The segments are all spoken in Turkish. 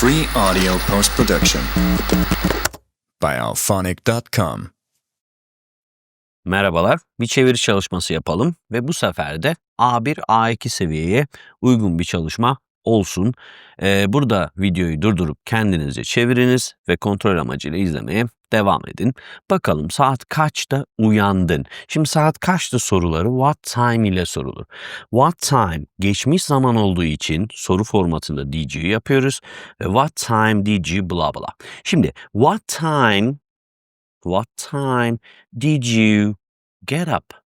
Free audio post production by Alphonic.com. Merhabalar, bir çeviri çalışması yapalım ve bu sefer de A1, A2 seviyeye uygun bir çalışma olsun. Ee, burada videoyu durdurup kendinizce çeviriniz ve kontrol amacıyla izlemeye devam edin. Bakalım saat kaçta uyandın? Şimdi saat kaçta soruları what time ile sorulur. What time geçmiş zaman olduğu için soru formatında did you yapıyoruz what time did you bla bla. Şimdi what time What time did you get up?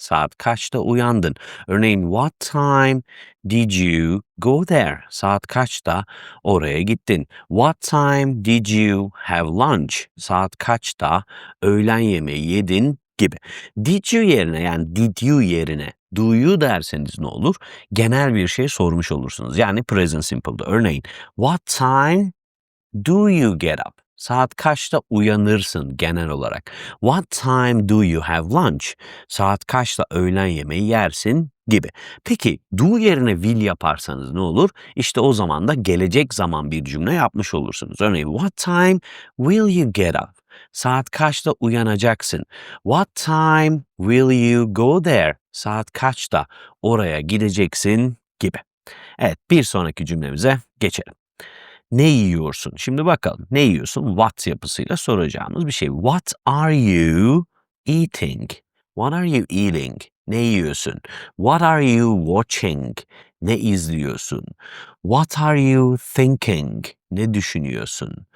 Saat kaçta uyandın? Örneğin what time did you go there? Saat kaçta oraya gittin? What time did you have lunch? Saat kaçta öğlen yemeği yedin gibi. Did you yerine yani did you yerine do you derseniz ne olur? Genel bir şey sormuş olursunuz. Yani present simple'da. Örneğin what time do you get up? Saat kaçta uyanırsın genel olarak? What time do you have lunch? Saat kaçta öğlen yemeği yersin gibi. Peki do yerine will yaparsanız ne olur? İşte o zaman da gelecek zaman bir cümle yapmış olursunuz. Örneğin what time will you get up? Saat kaçta uyanacaksın? What time will you go there? Saat kaçta oraya gideceksin gibi. Evet bir sonraki cümlemize geçelim. Ne yiyorsun? Şimdi bakalım ne yiyorsun? What yapısıyla soracağımız bir şey. What are you eating? What are you eating? Ne yiyorsun? What are you watching? Ne izliyorsun? What are you thinking? Ne düşünüyorsun?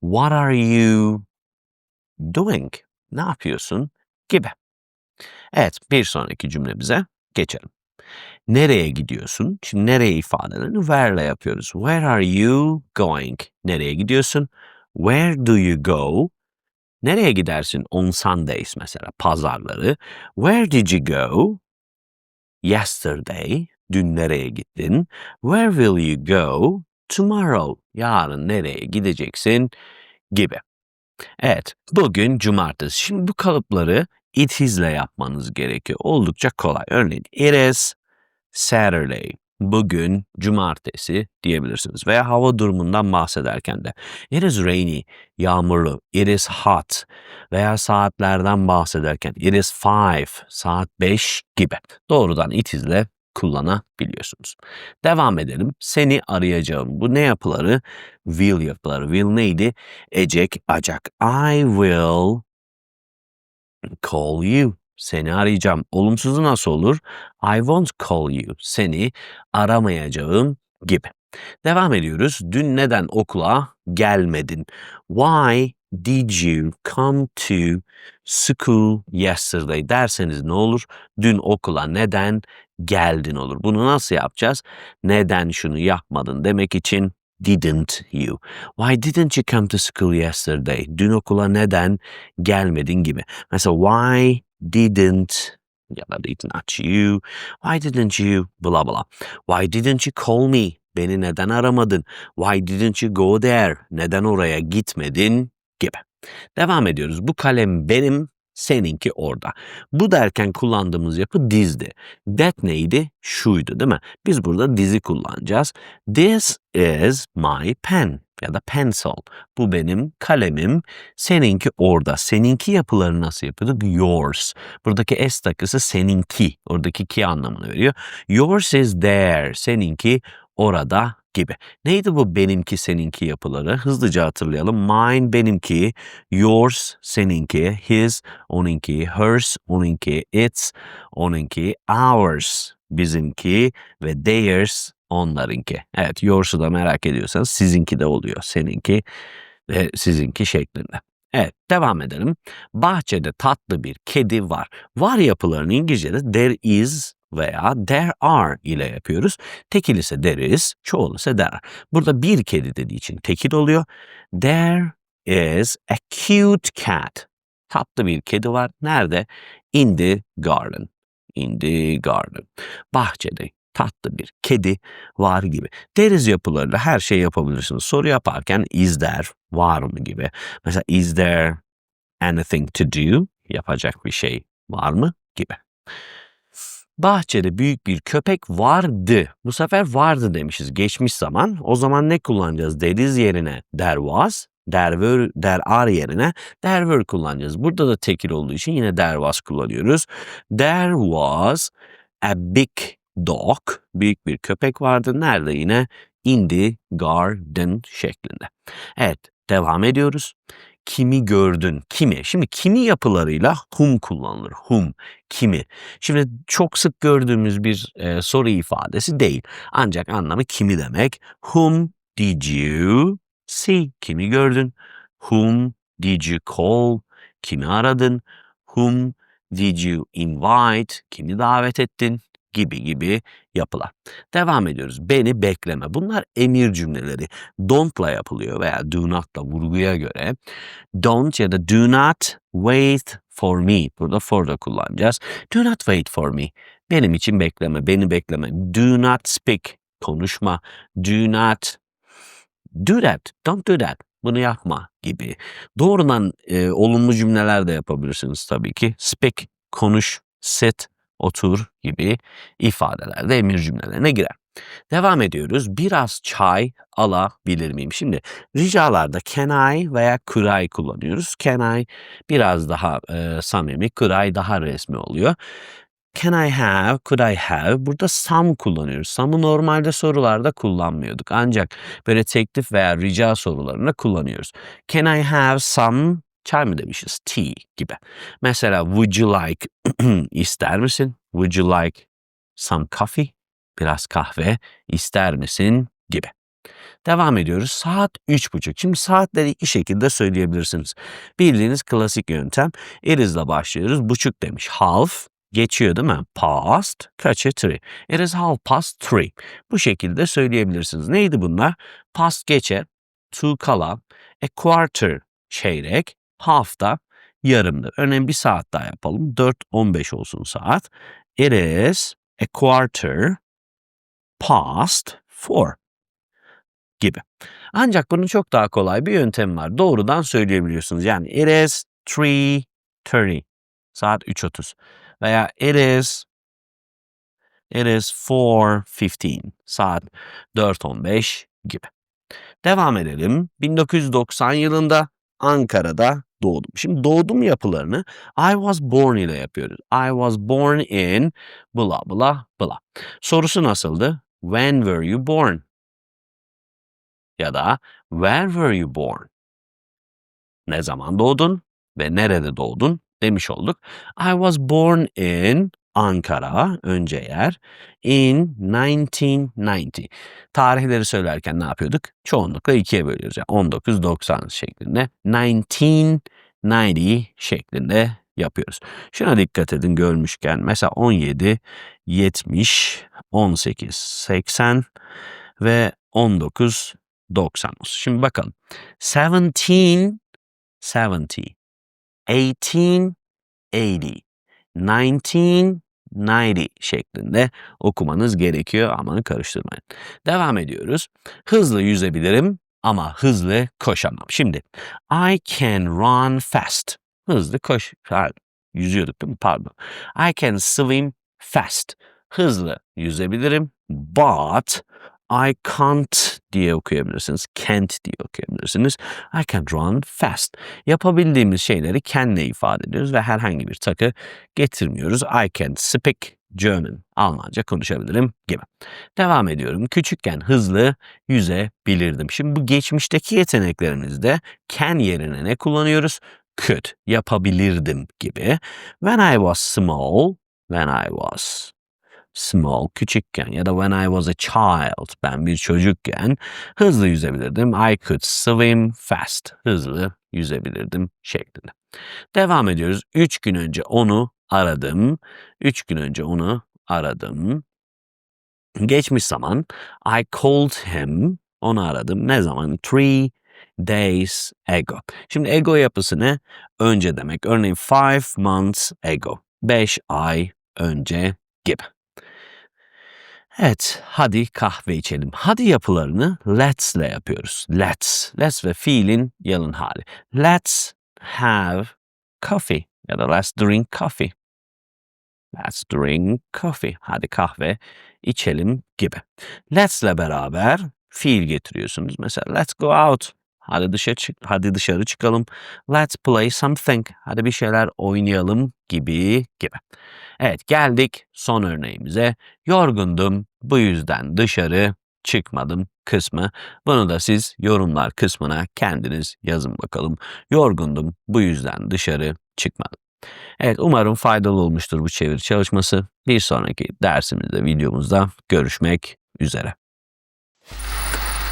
What are you doing? Ne yapıyorsun? Gibi. Evet, bir sonraki cümlemize geçelim. Nereye gidiyorsun? Şimdi nereye ifadelerini where'le yapıyoruz. Where are you going? Nereye gidiyorsun? Where do you go? Nereye gidersin on Sundays mesela pazarları? Where did you go? Yesterday. Dün nereye gittin? Where will you go? Tomorrow. Yarın nereye gideceksin? Gibi. Evet, bugün cumartesi. Şimdi bu kalıpları it is'le yapmanız gerekiyor. Oldukça kolay. Örneğin it is Saturday. Bugün cumartesi diyebilirsiniz. Veya hava durumundan bahsederken de it is rainy, yağmurlu, it is hot veya saatlerden bahsederken it is five, saat 5 gibi. Doğrudan it is'le kullanabiliyorsunuz. Devam edelim. Seni arayacağım. Bu ne yapıları? Will yapıları. Will neydi? Ecek, acak. I will call you. Seni arayacağım. Olumsuzu nasıl olur? I won't call you. Seni aramayacağım gibi. Devam ediyoruz. Dün neden okula gelmedin? Why did you come to school yesterday derseniz ne olur? Dün okula neden geldin olur. Bunu nasıl yapacağız? Neden şunu yapmadın demek için didn't you? Why didn't you come to school yesterday? Dün okula neden gelmedin gibi. Mesela why didn't ya da did not you? Why didn't you? Blah blah. Why didn't you call me? Beni neden aramadın? Why didn't you go there? Neden oraya gitmedin? Gibi. Devam ediyoruz. Bu kalem benim, seninki orada. Bu derken kullandığımız yapı dizdi. That neydi? Şuydu değil mi? Biz burada dizi kullanacağız. This is my pen ya da pencil. Bu benim kalemim. Seninki orada. Seninki yapıları nasıl yapıyorduk? Yours. Buradaki s takısı seninki. Oradaki ki anlamını veriyor. Yours is there. Seninki orada gibi. Neydi bu benimki seninki yapıları? Hızlıca hatırlayalım. Mine benimki, yours seninki, his onunki, hers onunki, its onunki, ours bizimki ve theirs onlarınki. Evet yours'u da merak ediyorsanız sizinki de oluyor. Seninki ve sizinki şeklinde. Evet devam edelim. Bahçede tatlı bir kedi var. Var yapılarını İngilizce'de there is veya there are ile yapıyoruz. Tekil ise there is, çoğul ise there. Burada bir kedi dediği için tekil oluyor. There is a cute cat. Tatlı bir kedi var. Nerede? In the garden. In the garden. Bahçede tatlı bir kedi var gibi. Deriz yapılarıyla her şey yapabilirsiniz. Soru yaparken is there, var mı gibi. Mesela is there anything to do? Yapacak bir şey var mı gibi. Bahçede büyük bir köpek vardı. Bu sefer vardı demişiz geçmiş zaman. O zaman ne kullanacağız? Deriz yerine there was, there were, there are yerine there were kullanacağız. Burada da tekil olduğu için yine there was kullanıyoruz. There was a big dog. Büyük bir köpek vardı. Nerede yine? In the garden şeklinde. Evet, devam ediyoruz. Kimi gördün? Kimi? Şimdi kimi yapılarıyla whom kullanılır. Whom, kimi. Şimdi çok sık gördüğümüz bir e, soru ifadesi değil. Ancak anlamı kimi demek. Whom did you see? Kimi gördün? Whom did you call? Kimi aradın? Whom did you invite? Kimi davet ettin? Gibi gibi yapılar. Devam ediyoruz. Beni bekleme. Bunlar emir cümleleri. Don't'la yapılıyor veya do not'la vurguya göre. Don't ya da do not wait for me. Burada for da kullanacağız. Do not wait for me. Benim için bekleme, beni bekleme. Do not speak. Konuşma. Do not do that. Don't do that. Bunu yapma gibi. Doğrudan e, olumlu cümleler de yapabilirsiniz tabii ki. Speak, konuş, sit, otur gibi ifadeler de emir cümlelerine girer. Devam ediyoruz. Biraz çay alabilir miyim? Şimdi ricalarda can I veya could I kullanıyoruz. Can I biraz daha e, samimi, could I daha resmi oluyor. Can I have, could I have? Burada some kullanıyoruz. Some'ı normalde sorularda kullanmıyorduk. Ancak böyle teklif veya rica sorularında kullanıyoruz. Can I have some çay mı demişiz? Tea gibi. Mesela would you like ister misin? Would you like some coffee? Biraz kahve ister misin? Gibi. Devam ediyoruz. Saat üç buçuk. Şimdi saatleri iki şekilde söyleyebilirsiniz. Bildiğiniz klasik yöntem. It is'la başlıyoruz. Buçuk demiş. Half geçiyor değil mi? Past kaçı? Three. It is half past three. Bu şekilde söyleyebilirsiniz. Neydi bunlar? Past geçer. To kala. A quarter çeyrek. Half da yarımdır. Örneğin bir saat daha yapalım. 4.15 olsun saat. It is a quarter past four gibi. Ancak bunun çok daha kolay bir yöntemi var. Doğrudan söyleyebiliyorsunuz. Yani it is 3.30 saat 3.30 veya it is it is 4.15 saat 4.15 gibi. Devam edelim. 1990 yılında Ankara'da doğdum. Şimdi doğdum yapılarını I was born ile yapıyoruz. I was born in blah blah blah. Sorusu nasıldı? When were you born? Ya da where were you born? Ne zaman doğdun ve nerede doğdun demiş olduk. I was born in Ankara önce yer in 1990. Tarihleri söylerken ne yapıyorduk? Çoğunlukla ikiye bölüyoruz. Yani 1990 şeklinde 1990 şeklinde yapıyoruz. Şuna dikkat edin görmüşken mesela 17, 70, 18, 80 ve 19, 90 olsun. Şimdi bakalım. 17, 70, 18, 80, 1990 şeklinde okumanız gerekiyor. Aman karıştırmayın. Devam ediyoruz. Hızlı yüzebilirim ama hızlı koşamam. Şimdi I can run fast. Hızlı koş. Yüzüyorduk değil mi? Pardon. I can swim fast. Hızlı yüzebilirim but I can't diye okuyabilirsiniz. Can't diye okuyabilirsiniz. I can run fast. Yapabildiğimiz şeyleri can'le ifade ediyoruz ve herhangi bir takı getirmiyoruz. I can speak German. Almanca konuşabilirim gibi. Devam ediyorum. Küçükken hızlı yüzebilirdim. Şimdi bu geçmişteki yeteneklerimizde can yerine ne kullanıyoruz? Could, yapabilirdim gibi. When I was small, when I was small, küçükken ya da when I was a child, ben bir çocukken hızlı yüzebilirdim. I could swim fast, hızlı yüzebilirdim şeklinde. Devam ediyoruz. Üç gün önce onu aradım. Üç gün önce onu aradım. Geçmiş zaman I called him. Onu aradım. Ne zaman? Three days ago. Şimdi ego yapısı ne? Önce demek. Örneğin five months ago. Beş ay önce gibi. Evet, hadi kahve içelim. Hadi yapılarını let's ile yapıyoruz. Let's. Let's ve fiilin yalın hali. Let's have coffee ya da let's drink coffee. Let's drink coffee. Hadi kahve içelim gibi. Let's'le beraber fiil getiriyorsunuz. Mesela let's go out. Hadi dışarı çık hadi dışarı çıkalım. Let's play something. Hadi bir şeyler oynayalım gibi gibi. Evet geldik son örneğimize. Yorgundum bu yüzden dışarı çıkmadım kısmı. Bunu da siz yorumlar kısmına kendiniz yazın bakalım. Yorgundum bu yüzden dışarı çıkmadım. Evet umarım faydalı olmuştur bu çeviri çalışması. Bir sonraki dersimizde videomuzda görüşmek üzere.